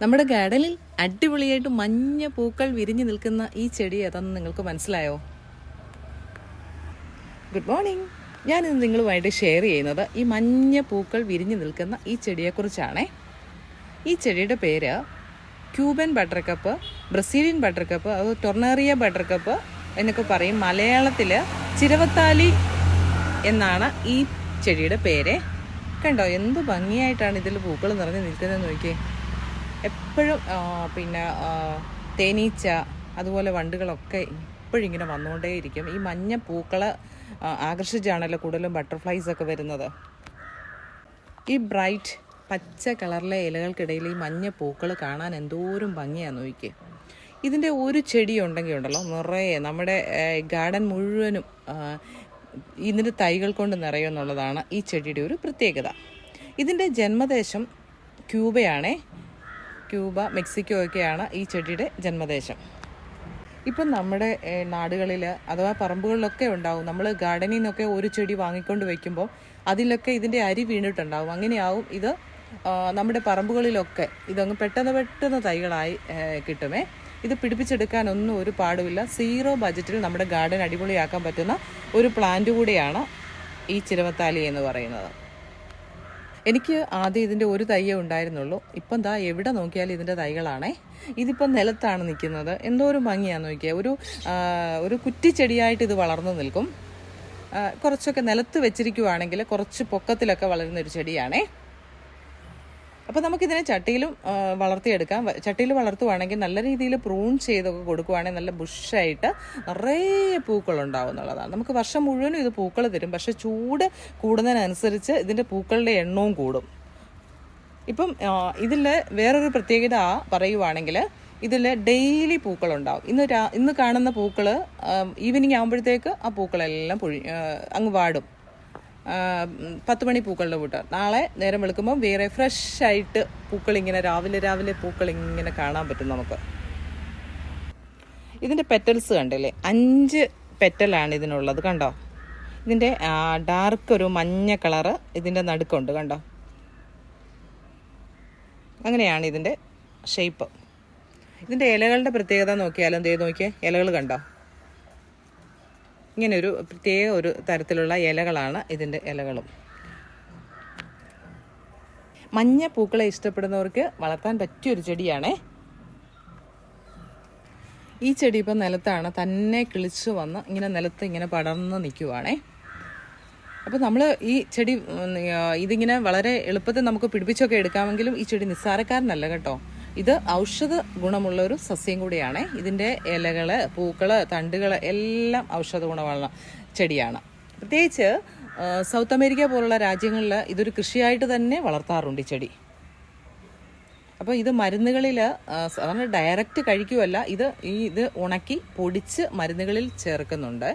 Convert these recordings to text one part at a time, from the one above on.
നമ്മുടെ ഗാർഡനിൽ അടിപൊളിയായിട്ട് മഞ്ഞ പൂക്കൾ വിരിഞ്ഞു നിൽക്കുന്ന ഈ ചെടി ഏതാണെന്ന് നിങ്ങൾക്ക് മനസ്സിലായോ? ഗുഡ് മോർണിംഗ് ഞാൻ ഇന്ന് നിങ്ങളുമായിട്ട് ഷെയർ ചെയ്യുന്നത് ഈ മഞ്ഞ പൂക്കൾ വിരിഞ്ഞു നിൽക്കുന്ന ഈ ചെടിയെക്കുറിച്ചാണേ. ഈ ചെടിയുടെ പേര് Cuban buttercup Brazilian buttercup അത് ടൊർണേറിയ ബട്ടർ കപ്പ് എന്നൊക്കെ പറയും. മലയാളത്തിൽ ചിരവത്താലി എന്നാണ് ഈ ചെടിയുടെ പേര്. കണ്ടോ എന്ത് ഭംഗിയായിട്ടാണ് ഇതിൽ പൂക്കൾ നിറഞ്ഞു നിൽക്കുന്നത് നോക്കിയേ. എപ്പോഴും പിന്നെ തേനീച്ച അതുപോലെ വണ്ടുകളൊക്കെ എപ്പോഴും ഇങ്ങനെ വന്നുകൊണ്ടേയിരിക്കും. ഈ മഞ്ഞ പൂക്കളെ ആകർഷിച്ചാണല്ലോ കൂടുതലും ബട്ടർഫ്ലൈസ് ഒക്കെ വരുന്നത്. ഈ ബ്രൈറ്റ് പച്ച കളറിലെ ഇലകൾക്കിടയിൽ ഈ മഞ്ഞ പൂക്കൾ കാണാൻ എന്തോരം ഭംഗിയാന്ന് നോക്കി ഇതിന്റെ ഒരു ചെടി ഉണ്ടെങ്കിൽ ഉണ്ടല്ലോ നിറയെ നമ്മുടെ ഗാർഡൻ മുഴുവനും ഇതിന്റെ തൈകൾ കൊണ്ട് നിറയുമെന്നുള്ളതാണ് ഈ ചെടിയുടെ ഒരു പ്രത്യേകത. ഇതിന്റെ ജന്മദേശം ക്യൂബയാണേ. ക്യൂബ മെക്സിക്കോ ഒക്കെയാണ് ഈ ചെടിയുടെ ജന്മദേശം. ഇപ്പം നമ്മുടെ നാടുകളിൽ അഥവാ പറമ്പുകളിലൊക്കെ ഉണ്ടാവും നമ്മൾ ഗാർഡനിൽ നിന്നൊക്കെ ഒരു ചെടി വാങ്ങിക്കൊണ്ട് വെക്കുമ്പോൾ അതിലൊക്കെ ഇതിന്റെ അരി വീണിട്ടുണ്ടാവും. അങ്ങനെയാവും ഇത് നമ്മുടെ പറമ്പുകളിലൊക്കെ. ഇതങ്ങ് പെട്ടെന്ന് പെട്ടെന്ന് തൈകളായി കിട്ടുമേ. ഇത് പിടിപ്പിച്ചെടുക്കാനൊന്നും ഒരു പാടുമില്ല. സീറോ ബജറ്റിൽ നമ്മുടെ ഗാർഡൻ അടിപൊളിയാക്കാൻ പറ്റുന്ന ഒരു പ്ലാന്റ് കൂടിയാണ് ഈ ചിരവത്താലി എന്ന് പറയുന്നത്. എനിക്ക് ആദ്യം ഇതിന്റെ ഒരു തയ്യേ ഉണ്ടായിരുന്നുള്ളൂ. ഇപ്പം ദാ എവിടെ നോക്കിയാലും ഇതിന്റെ തൈകളാണേ. ഇതിപ്പം നിലത്താണ് നിൽക്കുന്നത്. എന്തോ ഒരു ഭംഗിയാണെന്ന് നോക്കിയാൽ ഒരു ഒരു കുറ്റിച്ചെടിയായിട്ട് ഇത് വളർന്നു നിൽക്കും. കുറച്ചൊക്കെ നിലത്ത് വെച്ചിരിക്കുവാണെങ്കിൽ കുറച്ച് പൊക്കത്തിലൊക്കെ വളരുന്ന ഒരു ചെടിയാണേ. അപ്പോൾ നമുക്കിതിനെ ചട്ടിയിലും വളർത്തിയെടുക്കാം. ചട്ടിയിൽ വളർത്തുവാണെങ്കിൽ നല്ല രീതിയിൽ പ്രൂൺ ചെയ്തൊക്കെ കൊടുക്കുവാണെങ്കിൽ നല്ല ബുഷായിട്ട് നിറയെ പൂക്കളുണ്ടാവും എന്നുള്ളതാണ്. നമുക്ക് വർഷം മുഴുവനും ഇത് പൂക്കൾ തരും. പക്ഷെ ചൂട് കൂടുന്നതിനനുസരിച്ച് ഇതിന്റെ പൂക്കളുടെ എണ്ണവും കൂടും. ഇപ്പം ഇതിൽ വേറൊരു പ്രത്യേകത പറയുവാണെങ്കിൽ ഇതിൽ ഡെയിലി പൂക്കളുണ്ടാവും ഇന്ന് രാ ഇന്ന് കാണുന്ന പൂക്കൾ ഈവനിങ് ആകുമ്പോഴത്തേക്ക് ആ പൂക്കളെല്ലാം പൊഴി അങ്ങ് വാടും. പത്ത് മണി പൂക്കളുടെ കൂട്ട്. നാളെ നേരം വെളുക്കുമ്പോൾ വേറെ ഫ്രഷ് ആയിട്ട് പൂക്കൾ ഇങ്ങനെ രാവിലെ രാവിലെ പൂക്കൾ ഇങ്ങനെ കാണാൻ പറ്റും നമുക്ക്. ഇതിന്റെ പെറ്റൽസ് കണ്ടില്ലേ? അഞ്ച് പെറ്റലാണ് ഇതിനുള്ളത് കണ്ടോ? ഇതിന്റെ ഡാർക്ക് ഒരു മഞ്ഞ കളറ് ഇതിന്റെ നടുക്കുണ്ട് കണ്ടോ? അങ്ങനെയാണ് ഇതിന്റെ ഷേപ്പ് ഇതിന്റെ ഇലകളുടെ പ്രത്യേകത നോക്കിയാലും ദേ നോക്കിയേ ഇലകൾ കണ്ടോ? ഇങ്ങനെ ഒരു പ്രത്യേക ഒരു തരത്തിലുള്ള ഇലകളാണ് ഇതിന്റെ ഇലകളും. മഞ്ഞ പൂക്കളെ ഇഷ്ടപ്പെടുന്നവർക്ക് വളർത്താൻ പറ്റിയൊരു ചെടിയാണേ. ഈ ചെടി ഇപ്പം നിലത്താണ് തന്നെ കിളിച്ചു വന്ന് ഇങ്ങനെ നിലത്ത് ഇങ്ങനെ പടർന്ന് നിൽക്കുവാണേ അപ്പോൾ നമ്മൾ ഈ ചെടി ഇതിങ്ങനെ വളരെ എളുപ്പത്തിൽ നമുക്ക് പിടിപ്പിച്ചൊക്കെ എടുക്കാമെങ്കിലും ഈ ചെടി നിസ്സാരക്കാരനല്ല കേട്ടോ. ഇത് ഔഷധ ഗുണമുള്ള ഒരു സസ്യം കൂടിയാണ്. ഇതിന്റെ ഇലകൾ പൂക്കൾ തണ്ടുകൾ എല്ലാം ഔഷധ ഗുണമുള്ള ചെടിയാണ്. പ്രത്യേകിച്ച് സൗത്ത് അമേരിക്ക പോലുള്ള രാജ്യങ്ങളിൽ ഇതൊരു കൃഷിയായിട്ട് തന്നെ വളർത്താറുണ്ട് ഈ ചെടി. അപ്പോൾ ഇത് മരുന്നുകളിൽ സാധാരണ ഡയറക്റ്റ് കഴിക്കുമല്ല ഇത് ഈ ഇത് ഉണക്കി പൊടിച്ച് മരുന്നുകളിൽ ചേർക്കുന്നുണ്ട്.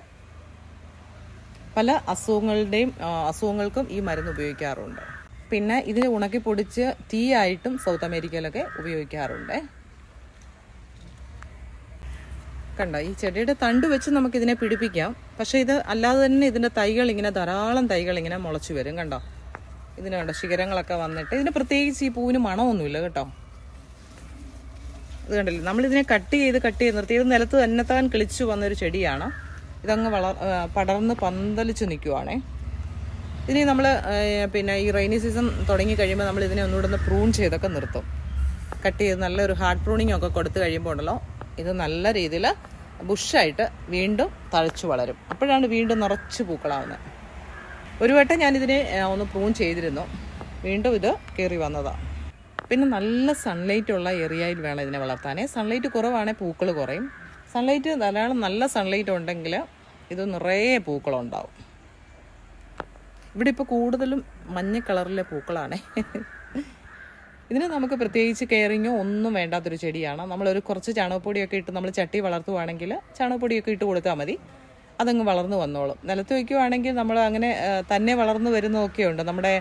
പല അസുഖങ്ങളുടെയും അസുഖങ്ങൾക്കും ഈ മരുന്ന് ഉപയോഗിക്കാറുണ്ട്. പിന്നെ ഇതിനെ ഉണക്കി പൊടിച്ച് ടീ ആയിട്ടും സൗത്ത് അമേരിക്കയിലൊക്കെ ഉപയോഗിക്കാറുണ്ട്. കണ്ടോ ഈ ചെടിയുടെ തണ്ട് വെച്ച് നമുക്ക് ഇതിനെ പിടിപ്പിക്കാം. പക്ഷേ ഇത് അല്ലാതെ തന്നെ ഇതിന്റെ തൈകൾ ഇങ്ങനെ ധാരാളം തൈകൾ ഇങ്ങനെ മുളച്ചു വരും കണ്ടോ? ഇതിന് കണ്ടോ ശിഖരങ്ങളൊക്കെ വന്നിട്ട്. ഇതിന് പ്രത്യേകിച്ച് ഈ പൂവിന് മണമൊന്നുമില്ല കേട്ടോ. ഇത് കണ്ടില്ലേ? നമ്മളിതിനെ കട്ട് ചെയ്ത് കട്ട് ചെയ്ത് നിർത്തി. ഇത് നിലത്ത് തന്നെ താൻ കിളിച്ചു വന്നൊരു ചെടിയാണ്. ഇതങ്ങ് വളർ പടർന്ന് പന്തലിച്ച് നിൽക്കുവാണേ. ഇനി നമ്മൾ പിന്നെ ഈ റെയിനി സീസൺ തുടങ്ങി കഴിയുമ്പോൾ നമ്മൾ ഇതിനെ ഒന്നുകൂടെ ഒന്ന് പ്രൂൺ ചെയ്തൊക്കെ നിർത്തും. കട്ട് ചെയ്ത് നല്ലൊരു ഹാർഡ് പ്രൂണിങ് ഒക്കെ കൊടുത്തു കഴിയുമ്പോൾ ഉണ്ടല്ലോ ഇത് നല്ല രീതിയിൽ ബുഷായിട്ട് വീണ്ടും തഴച്ചു വളരും. അപ്പോഴാണ് വീണ്ടും നിറച്ച് പൂക്കളാവുന്നത് ഒരു വട്ടം ഞാനിതിനെ ഒന്ന് പ്രൂൺ ചെയ്തിരുന്നു. വീണ്ടും ഇത് കയറി വന്നതാണ് പിന്നെ നല്ല സൺലൈറ്റ് ഉള്ള ഏരിയയിൽ വേണം ഇതിനെ വളർത്താനേ. സൺലൈറ്റ് കുറവാണെങ്കിൽ പൂക്കൾ കുറയും. സൺലൈറ്റ് ധാരാളം നല്ല സൺലൈറ്റ് ഉണ്ടെങ്കിൽ ഇത് നിറയെ പൂക്കളുണ്ടാവും. ഇവിടെ ഇപ്പോൾ കൂടുതലും മഞ്ഞ കളറിലെ പൂക്കളാണേ. ഇതിന് നമുക്ക് പ്രത്യേകിച്ച് കെയറിങ്ങോ ഒന്നും വേണ്ടാത്തൊരു ചെടിയാണ്. നമ്മളൊരു കുറച്ച് ചാണകപ്പൊടിയൊക്കെ ഇട്ട് നമ്മൾ ചട്ടി വളർത്തുവാണെങ്കിൽ ചാണകപ്പൊടിയൊക്കെ ഇട്ട് കൊടുത്താൽ മതി. അതങ്ങ് വളർന്നു വന്നോളും. നിലത്ത് വയ്ക്കുവാണെങ്കിൽ നമ്മൾ അങ്ങനെ തന്നെ വളർന്നു വരുന്നതൊക്കെ ഉണ്ട്. നമ്മുടെ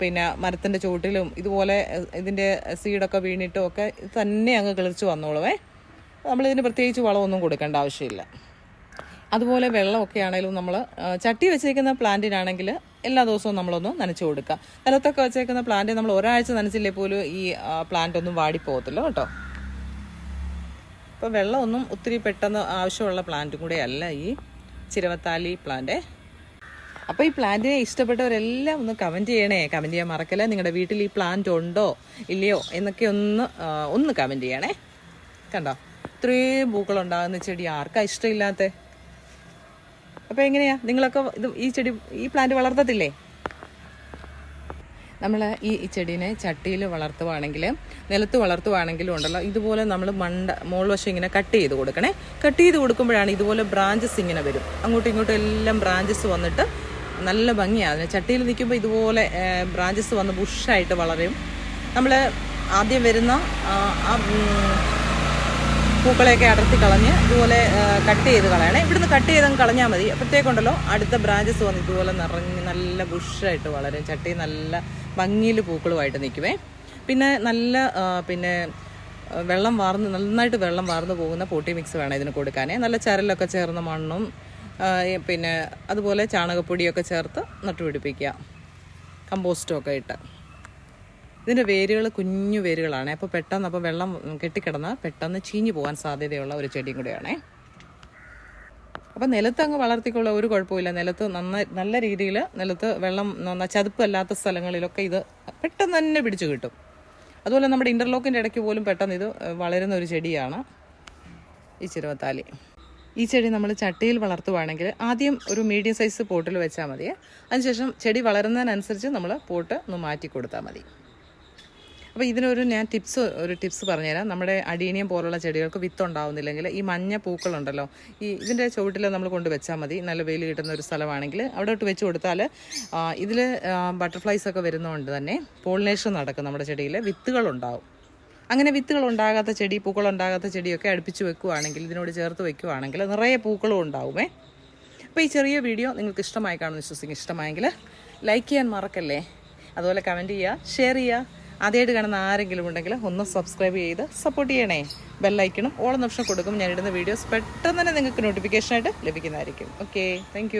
പിന്നെ മരത്തിന്റെ ചുവട്ടിലും ഇതുപോലെ ഇതിന്റെ സീഡൊക്കെ വീണിട്ടും ഒക്കെ തന്നെ അങ്ങ് കിളിച്ച് വന്നോളുമേ. നമ്മളിതിന് പ്രത്യേകിച്ച് വളമൊന്നും കൊടുക്കേണ്ട ആവശ്യമില്ല. അതുപോലെ വെള്ളമൊക്കെ ആണെങ്കിലും നമ്മൾ ചട്ടി വെച്ചേക്കുന്ന പ്ലാന്റിനാണെങ്കിൽ എല്ലാ ദിവസവും നമ്മളൊന്ന് നനച്ചു കൊടുക്കുക നിലത്തൊക്കെ വെച്ചേക്കുന്ന പ്ലാന്റ് നമ്മൾ ഒരാഴ്ച നനച്ചില്ലേ പോലും ഈ പ്ലാന്റ് ഒന്നും വാടിപ്പോകത്തില്ല കേട്ടോ. അപ്പോൾ വെള്ളമൊന്നും ഒത്തിരി പെട്ടെന്ന് ആവശ്യമുള്ള പ്ലാന്റും കൂടെ അല്ല ഈ ചിരവത്താലി പ്ലാന്റ് അപ്പോൾ ഈ പ്ലാന്റിനെ ഇഷ്ടപ്പെട്ടവരെല്ലാം ഒന്ന് കമന്റ് ചെയ്യണേ. കമന്റ് ചെയ്യാൻ മറക്കല്ലേ? നിങ്ങളുടെ വീട്ടിൽ ഈ പ്ലാന്റ് ഉണ്ടോ? ഇല്ലയോ? എന്നൊക്കെ ഒന്ന് ഒന്ന് കമന്റ് ചെയ്യണേ. കണ്ടോ? ഇത്രയും പൂക്കളുണ്ടാകുന്ന ചെടി ആർക്കാ ഇഷ്ടമില്ലാത്ത? അപ്പോൾ എങ്ങനെയാ? നിങ്ങളൊക്കെ ഇത് ഈ ചെടി ഈ പ്ലാന്റ് വളർത്തത്തില്ലേ? നമ്മൾ ഈ ചെടീനെ ചട്ടിയിൽ വളർത്തുവാണെങ്കിൽ നിലത്ത് വളർത്തുവാണെങ്കിലും ഉണ്ടല്ലോ. ഇതുപോലെ നമ്മൾ മണ്ട മോൾ വശം ഇങ്ങനെ കട്ട് ചെയ്ത് കൊടുക്കണേ. കട്ട് ചെയ്ത് കൊടുക്കുമ്പോഴാണ് ഇതുപോലെ ബ്രാഞ്ചസ് ഇങ്ങനെ വരും. അങ്ങോട്ടും ഇങ്ങോട്ടും എല്ലാം ബ്രാഞ്ചസ് വന്നിട്ട് നല്ല ഭംഗിയാണ് ചട്ടിയിൽ നിൽക്കുമ്പോൾ ഇതുപോലെ ബ്രാഞ്ചസ് വന്ന് ബുഷായിട്ട് വളരും. നമ്മൾ ആദ്യം വരുന്ന ആ, പൂക്കളെയൊക്കെ അടർത്തി കളഞ്ഞ് ഇതുപോലെ കട്ട് ചെയ്ത് കളയണേ. ഇവിടുന്ന് കട്ട് ചെയ്തങ്ങ് കളഞ്ഞാൽ മതി. അപ്പോഴത്തേക്കുണ്ടല്ലോ അടുത്ത ബ്രാഞ്ചസ് വന്ന് ഇതുപോലെ നിറഞ്ഞ് നല്ല ബുഷായിട്ട് വളരും ചട്ടി നല്ല ഭംഗിയിൽ പൂക്കളുമായിട്ട് നിൽക്കുമേ പിന്നെ നല്ല പിന്നെ വെള്ളം വാർന്ന് നന്നായിട്ട് വെള്ളം വാർന്ന് പോകുന്ന പൊട്ടി മിക്സ് വേണം ഇതിന് കൊടുക്കാനേ. നല്ല ചരലൊക്കെ ചേർന്ന മണ്ണും പിന്നെ അതുപോലെ ചാണകപ്പൊടിയൊക്കെ ചേർത്ത് നട്ടുപിടിപ്പിക്കുക. കമ്പോസ്റ്റും ഒക്കെ ഇട്ട്. ഇതിന്റെ വേരുകൾ കുഞ്ഞു വേരുകളാണ്. അപ്പോൾ പെട്ടെന്ന് അപ്പോൾ വെള്ളം കെട്ടിക്കിടന്ന് പെട്ടെന്ന് ചീഞ്ഞു പോകാൻ സാധ്യതയുള്ള ഒരു ചെടിയും കൂടെയാണേ. അപ്പം നിലത്ത് അങ്ങ് വളർത്തിക്കൊള്ള ഒരു കുഴപ്പമില്ല നിലത്ത് നന്നായി നല്ല രീതിയിൽ നിലത്ത് വെള്ളം നന്ന ചതുപ്പല്ലാത്ത സ്ഥലങ്ങളിലൊക്കെ ഇത് പെട്ടെന്ന് തന്നെ പിടിച്ചു കിട്ടും. അതുപോലെ നമ്മുടെ ഇന്റർലോക്കിന്റെ ഇടയ്ക്ക് പോലും പെട്ടെന്ന് ഇത് വളരുന്ന ഒരു ചെടിയാണ് ഈ ചിരുവത്താലി ഈ ചെടി നമ്മൾ ചട്ടിയിൽ വളർത്തുവാണെങ്കിൽ ആദ്യം ഒരു മീഡിയം സൈസ് പോട്ടിൽ വെച്ചാൽ മതി. അതിനുശേഷം ചെടി വളരുന്നതിനനുസരിച്ച് നമ്മൾ പോട്ട് ഒന്ന് മാറ്റി കൊടുത്താൽ മതി. അപ്പോൾ ഇതിനൊരു ഞാൻ ടിപ്സ് ഒരു ടിപ്സ് പറഞ്ഞുതരാം. നമ്മുടെ അടീനിയം പോലുള്ള ചെടികൾക്ക് വിത്ത് ഉണ്ടാവുന്നില്ലെങ്കിൽ ഈ മഞ്ഞ പൂക്കളുണ്ടല്ലോ ഈ ഇതിന്റെ ചുവട്ടിൽ നമ്മൾ കൊണ്ട് വെച്ചാൽ മതി. നല്ല വെയിൽ കിട്ടുന്ന ഒരു സ്ഥലമാണെങ്കിൽ അവിടെ ഇട്ട് വെച്ച് കൊടുത്താൽ ഇതിൽ ബട്ടർഫ്ലൈസ് ഒക്കെ വരുന്നതുകൊണ്ട് തന്നെ പോളിനേഷൻ നടക്കും നമ്മുടെ ചെടിയിൽ വിത്തുകളുണ്ടാവും. അങ്ങനെ വിത്തുകൾ ഉണ്ടാകാത്ത ചെടി പൂക്കൾ ഉണ്ടാകാത്ത ചെടിയൊക്കെ അടുപ്പിച്ച് വെക്കുവാണെങ്കിൽ ഇതിനോട് ചേർത്ത് വെക്കുവാണെങ്കിൽ നിറയെ പൂക്കളും ഉണ്ടാവുമേ. അപ്പോൾ ഈ ചെറിയ വീഡിയോ നിങ്ങൾക്ക് ഇഷ്ടമായി കാണുമെന്ന് വിശ്വസിക്കും ഇഷ്ടമായെങ്കിൽ ലൈക്ക് ചെയ്യാൻ മറക്കല്ലേ. അതുപോലെ കമന്റ് ചെയ്യുക ഷെയർ ചെയ്യുക. ആദ്യമായിട്ട് കാണുന്ന ആരെങ്കിലും ഉണ്ടെങ്കിൽ ഒന്ന് സബ്സ്ക്രൈബ് ചെയ്ത് സപ്പോർട്ട് ചെയ്യണേ. ബെല്ലൈക്കണം ഓളം നിമിഷം കൊടുക്കും. ഞാനിടുന്ന വീഡിയോസ് പെട്ടെന്ന് തന്നെ നിങ്ങൾക്ക് നോട്ടിഫിക്കേഷനായിട്ട് ലഭിക്കുന്നതായിരിക്കും. Okay thank